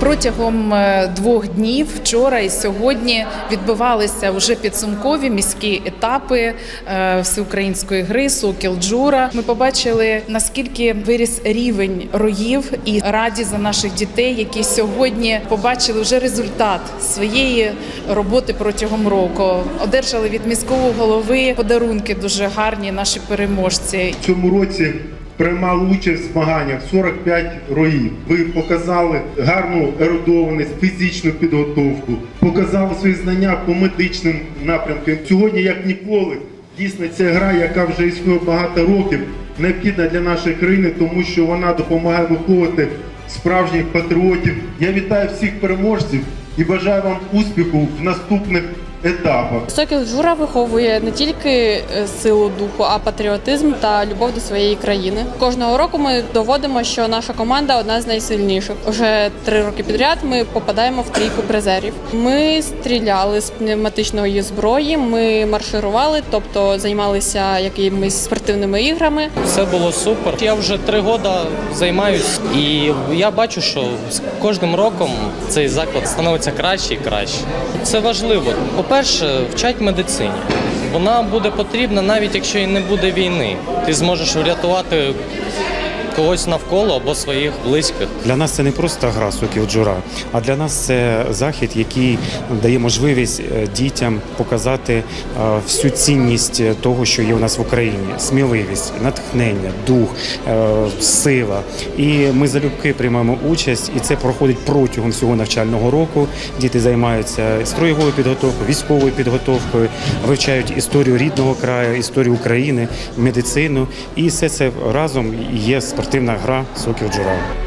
Протягом е, двох днів, вчора і сьогодні, відбувалися вже підсумкові міські етапи е, всеукраїнської гри Сокіл Джура. Ми побачили наскільки виріс рівень роїв і раді за наших дітей, які сьогодні побачили вже результат своєї роботи протягом року. Одержали від міського голови подарунки дуже гарні наші переможці. В цьому році приймали участь в змаганнях 45 роїв. Ви показали гарну ерудованість, фізичну підготовку, показали свої знання по медичним напрямкам. Сьогодні, як ніколи, дійсно ця гра, яка вже існує багато років, необхідна для нашої країни, тому що вона допомагає виховувати справжніх патріотів. Я вітаю всіх переможців і бажаю вам успіху в наступних етапах. Сокіл Джура виховує не тільки е, силу духу, а патріотизм та любов до своєї країни. Кожного року ми доводимо, що наша команда одна з найсильніших. Уже три роки підряд ми попадаємо в трійку призерів. Ми стріляли з пневматичної зброї, ми марширували, тобто займалися якимись спортивними іграми. Все було супер. Я вже три роки займаюсь, і я бачу, що з кожним роком цей заклад становиться краще і краще. Це важливо. По-перше, вчать медицині. Вона буде потрібна навіть якщо і не буде війни. Ти зможеш врятувати когось навколо або своїх близьких. Для нас це не просто гра сокіл джура, а для нас це захід, який дає можливість е, дітям показати е, всю цінність е, того, що є у нас в Україні: сміливість, натхнення, дух, сила. І ми залюбки приймаємо участь, і це проходить протягом всього навчального року. Діти займаються строєвою підготовкою, військовою підготовкою, вивчають історію рідного краю, історію України, медицину. І все це разом є спортивна гра сокіл джура.